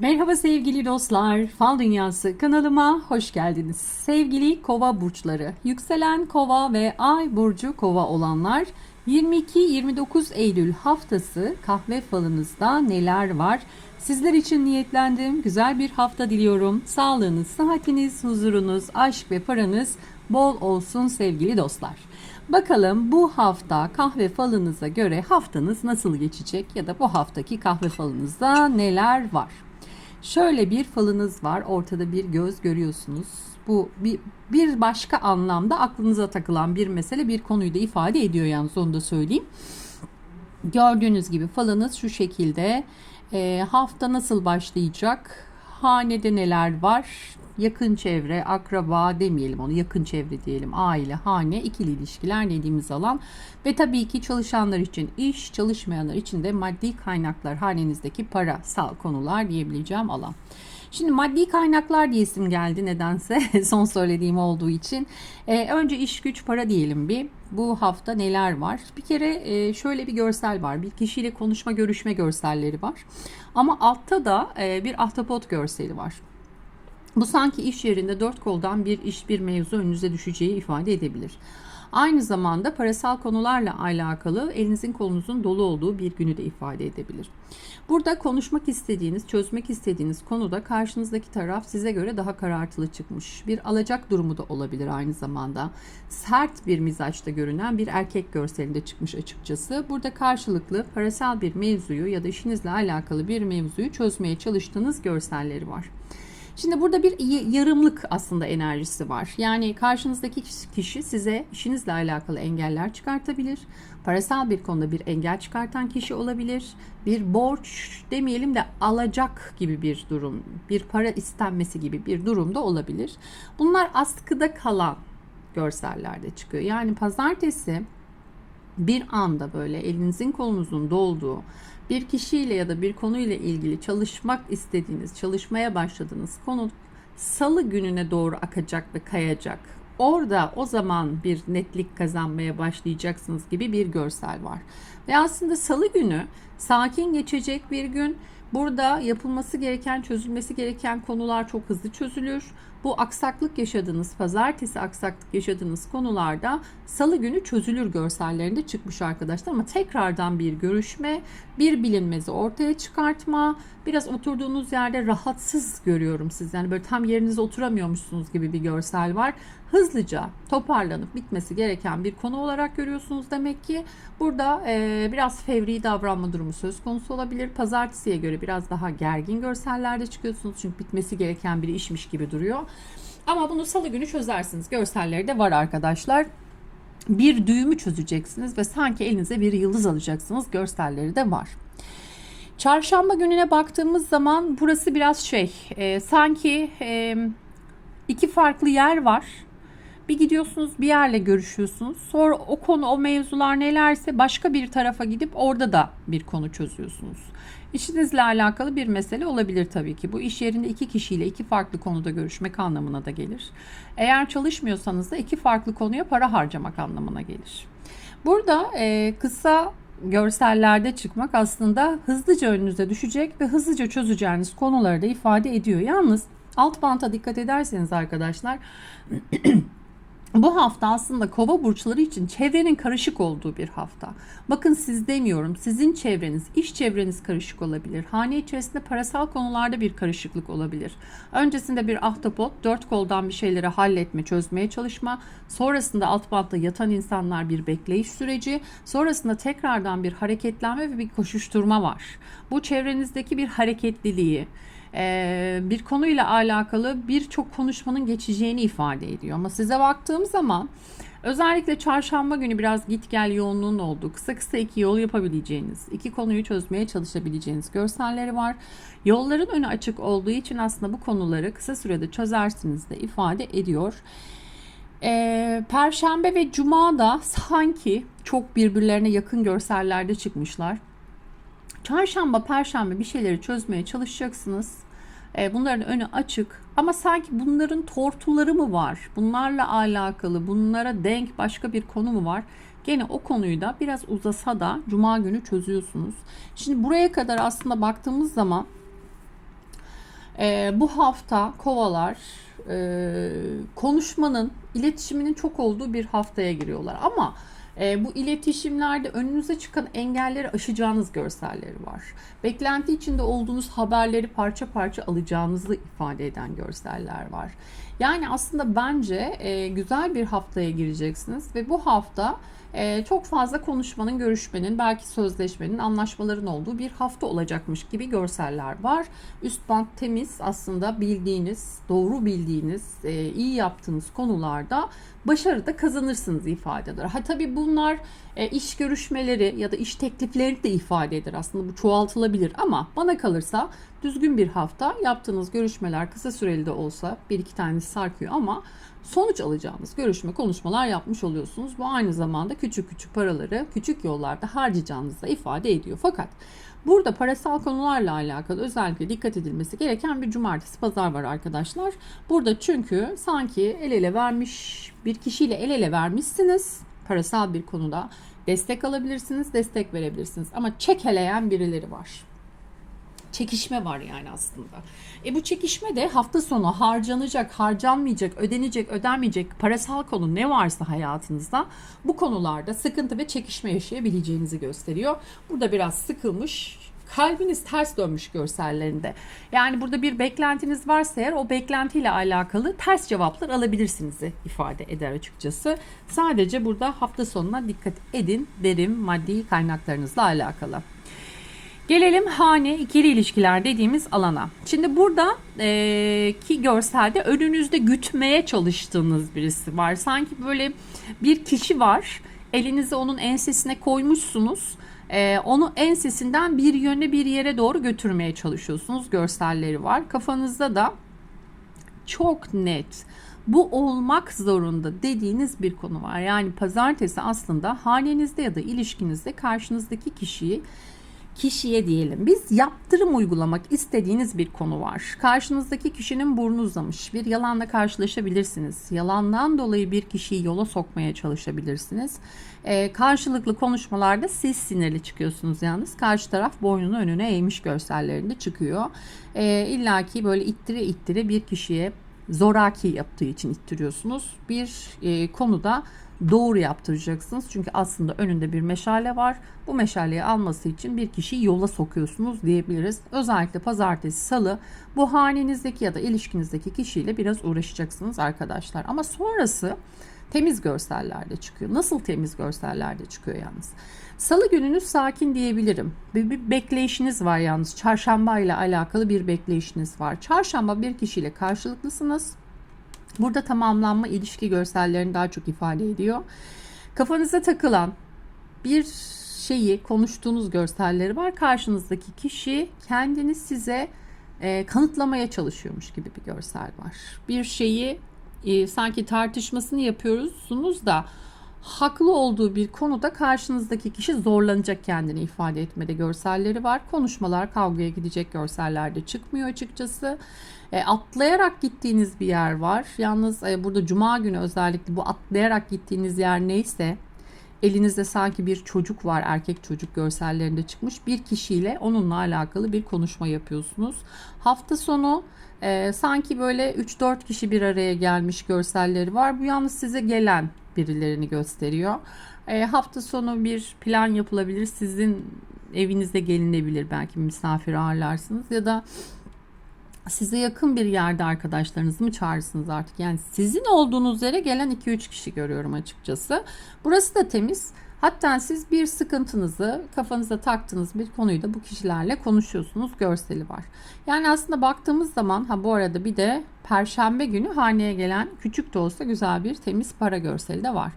Merhaba sevgili dostlar. Fal Dünyası kanalıma hoş geldiniz. Sevgili Kova burçları, yükselen Kova ve Ay burcu Kova olanlar 22-29 Eylül haftası kahve falınızda neler var? Sizler için niyetlendim. Güzel bir hafta diliyorum. Sağlığınız, sıhhatiniz, huzurunuz, aşk ve paranız bol olsun sevgili dostlar. Bakalım bu hafta kahve falınıza göre haftanız nasıl geçecek ya da bu haftaki kahve falınızda neler var? Şöyle bir falınız var. Ortada bir göz görüyorsunuz. Bu bir, bir başka anlamda aklınıza takılan bir mesele bir konuyu da ifade ediyor yalnız onu da söyleyeyim. Gördüğünüz gibi falınız şu şekilde. E, hafta nasıl başlayacak? Hanede neler var? Yakın çevre, akraba demeyelim onu, yakın çevre diyelim, aile, hane, ikili ilişkiler dediğimiz alan ve tabii ki çalışanlar için iş, çalışmayanlar için de maddi kaynaklar, hanenizdeki parasal konular diyebileceğim alan. Şimdi maddi kaynaklar diye isim geldi nedense son söylediğim olduğu için. Ee, önce iş güç para diyelim bir. Bu hafta neler var? Bir kere e, şöyle bir görsel var. Bir kişiyle konuşma görüşme görselleri var. Ama altta da e, bir ahtapot görseli var. Bu sanki iş yerinde dört koldan bir iş bir mevzu önünüze düşeceği ifade edebilir. Aynı zamanda parasal konularla alakalı elinizin kolunuzun dolu olduğu bir günü de ifade edebilir. Burada konuşmak istediğiniz, çözmek istediğiniz konuda karşınızdaki taraf size göre daha karartılı çıkmış. Bir alacak durumu da olabilir aynı zamanda. Sert bir mizaçta görünen bir erkek görselinde çıkmış açıkçası. Burada karşılıklı parasal bir mevzuyu ya da işinizle alakalı bir mevzuyu çözmeye çalıştığınız görselleri var. Şimdi burada bir yarımlık aslında enerjisi var. Yani karşınızdaki kişi size işinizle alakalı engeller çıkartabilir. Parasal bir konuda bir engel çıkartan kişi olabilir. Bir borç demeyelim de alacak gibi bir durum, bir para istenmesi gibi bir durum da olabilir. Bunlar askıda kalan görsellerde çıkıyor. Yani pazartesi bir anda böyle elinizin kolunuzun dolduğu bir kişiyle ya da bir konuyla ilgili çalışmak istediğiniz, çalışmaya başladığınız konu salı gününe doğru akacak ve kayacak. Orada o zaman bir netlik kazanmaya başlayacaksınız gibi bir görsel var. Ve aslında salı günü sakin geçecek bir gün. Burada yapılması gereken, çözülmesi gereken konular çok hızlı çözülür. Bu aksaklık yaşadığınız, pazartesi aksaklık yaşadığınız konularda salı günü çözülür görsellerinde çıkmış arkadaşlar. Ama tekrardan bir görüşme, bir bilinmezi ortaya çıkartma, biraz oturduğunuz yerde rahatsız görüyorum siz. Yani böyle tam yerinize oturamıyormuşsunuz gibi bir görsel var. Hızlıca toparlanıp bitmesi gereken bir konu olarak görüyorsunuz demek ki. Burada e, biraz fevri davranma durumu söz konusu olabilir. Pazartesiye göre biraz daha gergin görsellerde çıkıyorsunuz. Çünkü bitmesi gereken bir işmiş gibi duruyor. Ama bunu salı günü çözersiniz. Görselleri de var arkadaşlar bir düğümü çözeceksiniz ve sanki elinize bir yıldız alacaksınız. Görselleri de var. Çarşamba gününe baktığımız zaman burası biraz şey e, sanki e, iki farklı yer var. Bir gidiyorsunuz bir yerle görüşüyorsunuz. Sonra o konu o mevzular nelerse başka bir tarafa gidip orada da bir konu çözüyorsunuz. İşinizle alakalı bir mesele olabilir tabii ki. Bu iş yerinde iki kişiyle iki farklı konuda görüşmek anlamına da gelir. Eğer çalışmıyorsanız da iki farklı konuya para harcamak anlamına gelir. Burada e, kısa görsellerde çıkmak aslında hızlıca önünüze düşecek ve hızlıca çözeceğiniz konuları da ifade ediyor. Yalnız alt banta dikkat ederseniz arkadaşlar Bu hafta aslında kova burçları için çevrenin karışık olduğu bir hafta. Bakın siz demiyorum, sizin çevreniz, iş çevreniz karışık olabilir. Hane içerisinde parasal konularda bir karışıklık olabilir. Öncesinde bir ahtapot, dört koldan bir şeyleri halletme, çözmeye çalışma. Sonrasında alt bantta yatan insanlar bir bekleyiş süreci. Sonrasında tekrardan bir hareketlenme ve bir koşuşturma var. Bu çevrenizdeki bir hareketliliği, bir konuyla alakalı birçok konuşmanın geçeceğini ifade ediyor. Ama size baktığım zaman özellikle çarşamba günü biraz git gel yoğunluğun olduğu kısa kısa iki yol yapabileceğiniz, iki konuyu çözmeye çalışabileceğiniz görselleri var. Yolların önü açık olduğu için aslında bu konuları kısa sürede çözersiniz de ifade ediyor. Ee, Perşembe ve Cuma da sanki çok birbirlerine yakın görsellerde çıkmışlar. Çarşamba, perşembe bir şeyleri çözmeye çalışacaksınız. E, bunların önü açık ama sanki bunların tortuları mı var? Bunlarla alakalı, bunlara denk başka bir konu mu var? Gene o konuyu da biraz uzasa da cuma günü çözüyorsunuz. Şimdi buraya kadar aslında baktığımız zaman Ee, bu hafta kovalar e, konuşmanın, iletişiminin çok olduğu bir haftaya giriyorlar. Ama e, bu iletişimlerde önünüze çıkan engelleri aşacağınız görselleri var. Beklenti içinde olduğunuz haberleri parça parça alacağınızı ifade eden görseller var. Yani aslında bence e, güzel bir haftaya gireceksiniz ve bu hafta e, çok fazla konuşmanın, görüşmenin, belki sözleşmenin, anlaşmaların olduğu bir hafta olacakmış gibi görseller var. Üst band temiz aslında bildiğiniz, doğru bildiğiniz, e, iyi yaptığınız konularda başarı da kazanırsınız ifadeler. Ha tabii bunlar e, iş görüşmeleri ya da iş teklifleri de ifade eder. Aslında bu çoğaltılabilir ama bana kalırsa düzgün bir hafta yaptığınız görüşmeler kısa süreli de olsa bir iki tanesi sarkıyor ama sonuç alacağınız görüşme konuşmalar yapmış oluyorsunuz. Bu aynı zamanda küçük küçük paraları küçük yollarda harcayacağınızı ifade ediyor. Fakat burada parasal konularla alakalı özellikle dikkat edilmesi gereken bir cumartesi pazar var arkadaşlar. Burada çünkü sanki el ele vermiş bir kişiyle el ele vermişsiniz parasal bir konuda destek alabilirsiniz, destek verebilirsiniz ama çekeleyen birileri var çekişme var yani aslında. E bu çekişme de hafta sonu harcanacak, harcanmayacak, ödenecek, ödenmeyecek parasal konu ne varsa hayatınızda bu konularda sıkıntı ve çekişme yaşayabileceğinizi gösteriyor. Burada biraz sıkılmış, kalbiniz ters dönmüş görsellerinde. Yani burada bir beklentiniz varsa eğer o beklentiyle alakalı ters cevaplar alabilirsiniz ifade eder açıkçası. Sadece burada hafta sonuna dikkat edin derim maddi kaynaklarınızla alakalı. Gelelim hane ikili ilişkiler dediğimiz alana. Şimdi burada e, ki görselde önünüzde gütmeye çalıştığınız birisi var. Sanki böyle bir kişi var. Elinizi onun ensesine koymuşsunuz. E, onu ensesinden bir yöne bir yere doğru götürmeye çalışıyorsunuz. Görselleri var. Kafanızda da çok net bu olmak zorunda dediğiniz bir konu var. Yani pazartesi aslında hanenizde ya da ilişkinizde karşınızdaki kişiyi kişiye diyelim biz yaptırım uygulamak istediğiniz bir konu var. Karşınızdaki kişinin burnu uzamış. Bir yalanla karşılaşabilirsiniz. Yalandan dolayı bir kişiyi yola sokmaya çalışabilirsiniz. Ee, karşılıklı konuşmalarda siz sinirli çıkıyorsunuz yalnız. Karşı taraf boynunu önüne eğmiş görsellerinde çıkıyor. Ee, İlla ki böyle ittire ittire bir kişiye zoraki yaptığı için ittiriyorsunuz. Bir e, konuda doğru yaptıracaksınız. Çünkü aslında önünde bir meşale var. Bu meşaleyi alması için bir kişiyi yola sokuyorsunuz diyebiliriz. Özellikle pazartesi, salı bu hanenizdeki ya da ilişkinizdeki kişiyle biraz uğraşacaksınız arkadaşlar. Ama sonrası temiz görsellerde çıkıyor. Nasıl temiz görsellerde çıkıyor yalnız? Salı gününüz sakin diyebilirim. Bir, bir bekleyişiniz var yalnız. Çarşamba ile alakalı bir bekleyişiniz var. Çarşamba bir kişiyle karşılıklısınız. Burada tamamlanma ilişki görsellerini daha çok ifade ediyor. Kafanıza takılan bir şeyi konuştuğunuz görselleri var. Karşınızdaki kişi kendini size e, kanıtlamaya çalışıyormuş gibi bir görsel var. Bir şeyi e, sanki tartışmasını yapıyorsunuz da haklı olduğu bir konuda karşınızdaki kişi zorlanacak kendini ifade etmede görselleri var. Konuşmalar kavgaya gidecek görsellerde çıkmıyor açıkçası. E, atlayarak gittiğiniz bir yer var. Yalnız e, burada cuma günü özellikle bu atlayarak gittiğiniz yer neyse elinizde sanki bir çocuk var erkek çocuk görsellerinde çıkmış bir kişiyle onunla alakalı bir konuşma yapıyorsunuz. Hafta sonu e, sanki böyle 3-4 kişi bir araya gelmiş görselleri var. Bu yalnız size gelen birilerini gösteriyor. E, hafta sonu bir plan yapılabilir. Sizin evinizde gelinebilir belki misafir ağırlarsınız ya da size yakın bir yerde arkadaşlarınızı mı çağırırsınız artık? Yani sizin olduğunuz yere gelen 2-3 kişi görüyorum açıkçası. Burası da temiz. Hatta siz bir sıkıntınızı kafanıza taktığınız bir konuyu da bu kişilerle konuşuyorsunuz görseli var. Yani aslında baktığımız zaman ha bu arada bir de perşembe günü haneye gelen küçük de olsa güzel bir temiz para görseli de var.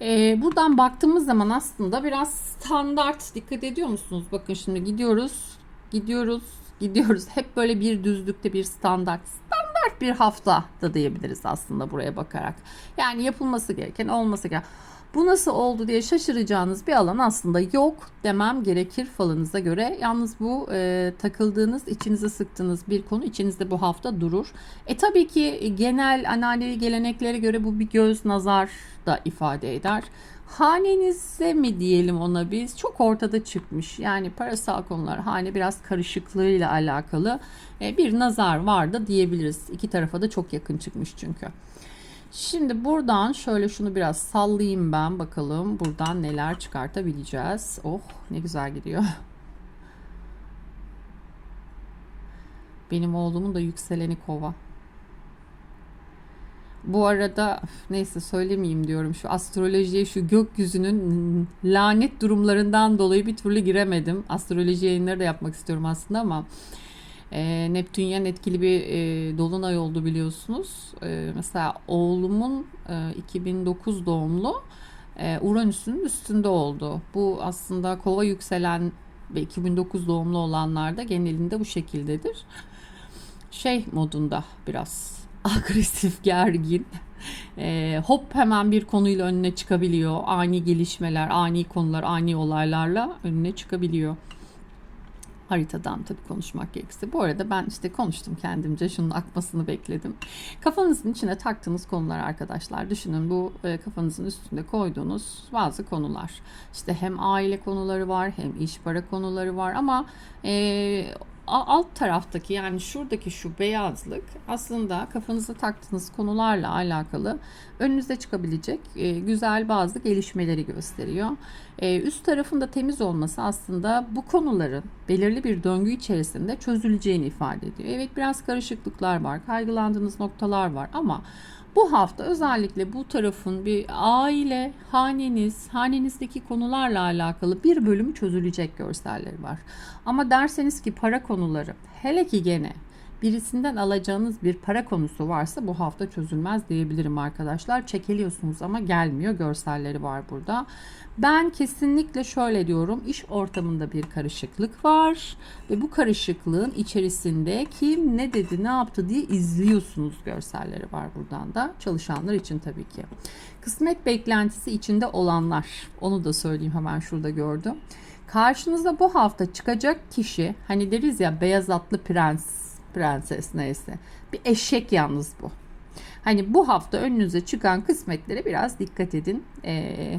Ee, buradan baktığımız zaman aslında biraz standart dikkat ediyor musunuz? Bakın şimdi gidiyoruz, gidiyoruz, gidiyoruz. Hep böyle bir düzlükte bir standart. Standart bir hafta da diyebiliriz aslında buraya bakarak. Yani yapılması gereken, olması gereken. Bu nasıl oldu diye şaşıracağınız bir alan aslında yok demem gerekir falınıza göre. Yalnız bu e, takıldığınız, içinize sıktığınız bir konu içinizde bu hafta durur. E tabii ki genel ananevi geleneklere göre bu bir göz nazar da ifade eder. Hanenize mi diyelim ona biz çok ortada çıkmış. Yani parasal konular hane biraz karışıklığıyla alakalı e, bir nazar var da diyebiliriz. İki tarafa da çok yakın çıkmış çünkü. Şimdi buradan şöyle şunu biraz sallayayım ben bakalım buradan neler çıkartabileceğiz. Oh ne güzel gidiyor. Benim oğlumun da yükseleni kova. Bu arada neyse söylemeyeyim diyorum. Şu astrolojiye şu gökyüzünün lanet durumlarından dolayı bir türlü giremedim. Astroloji yayınları da yapmak istiyorum aslında ama e, Neptünyen etkili bir e, dolunay oldu biliyorsunuz. E, mesela oğlumun e, 2009 doğumlu e, Uranüs'ün üstünde oldu. Bu aslında kova yükselen ve 2009 doğumlu olanlarda genelinde bu şekildedir. Şey modunda biraz agresif, gergin. E, hop hemen bir konuyla önüne çıkabiliyor. Ani gelişmeler, ani konular, ani olaylarla önüne çıkabiliyor haritadan tabii konuşmak gerekirse. Bu arada ben işte konuştum kendimce şunun akmasını bekledim. Kafanızın içine taktığınız konular arkadaşlar düşünün bu e, kafanızın üstünde koyduğunuz bazı konular. İşte hem aile konuları var hem iş para konuları var ama e, alt taraftaki yani şuradaki şu beyazlık aslında kafanıza taktığınız konularla alakalı önünüze çıkabilecek e, güzel bazı gelişmeleri gösteriyor. E, üst tarafında temiz olması aslında bu konuların belirli bir döngü içerisinde çözüleceğini ifade ediyor. Evet biraz karışıklıklar var, kaygılandığınız noktalar var ama bu hafta özellikle bu tarafın bir aile, haneniz, hanenizdeki konularla alakalı bir bölümü çözülecek görselleri var. Ama derseniz ki para konuları, hele ki gene birisinden alacağınız bir para konusu varsa bu hafta çözülmez diyebilirim arkadaşlar. Çekiliyorsunuz ama gelmiyor görselleri var burada. Ben kesinlikle şöyle diyorum iş ortamında bir karışıklık var ve bu karışıklığın içerisinde kim ne dedi ne yaptı diye izliyorsunuz görselleri var buradan da çalışanlar için tabii ki. Kısmet beklentisi içinde olanlar onu da söyleyeyim hemen şurada gördüm. Karşınıza bu hafta çıkacak kişi hani deriz ya beyaz atlı prens prenses neyse. Bir eşek yalnız bu. Hani bu hafta önünüze çıkan kısmetlere biraz dikkat edin. Ee,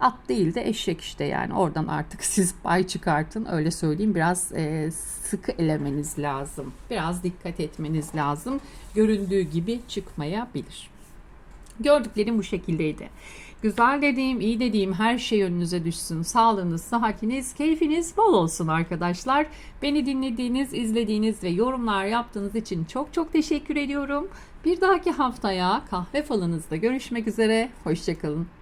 At değil de eşek işte yani. Oradan artık siz pay çıkartın. Öyle söyleyeyim. Biraz e, sıkı elemeniz lazım. Biraz dikkat etmeniz lazım. Göründüğü gibi çıkmayabilir. Gördüklerim bu şekildeydi güzel dediğim iyi dediğim her şey önünüze düşsün. Sağlığınız sıhhatiniz keyfiniz bol olsun arkadaşlar. Beni dinlediğiniz izlediğiniz ve yorumlar yaptığınız için çok çok teşekkür ediyorum. Bir dahaki haftaya kahve falınızda görüşmek üzere. Hoşçakalın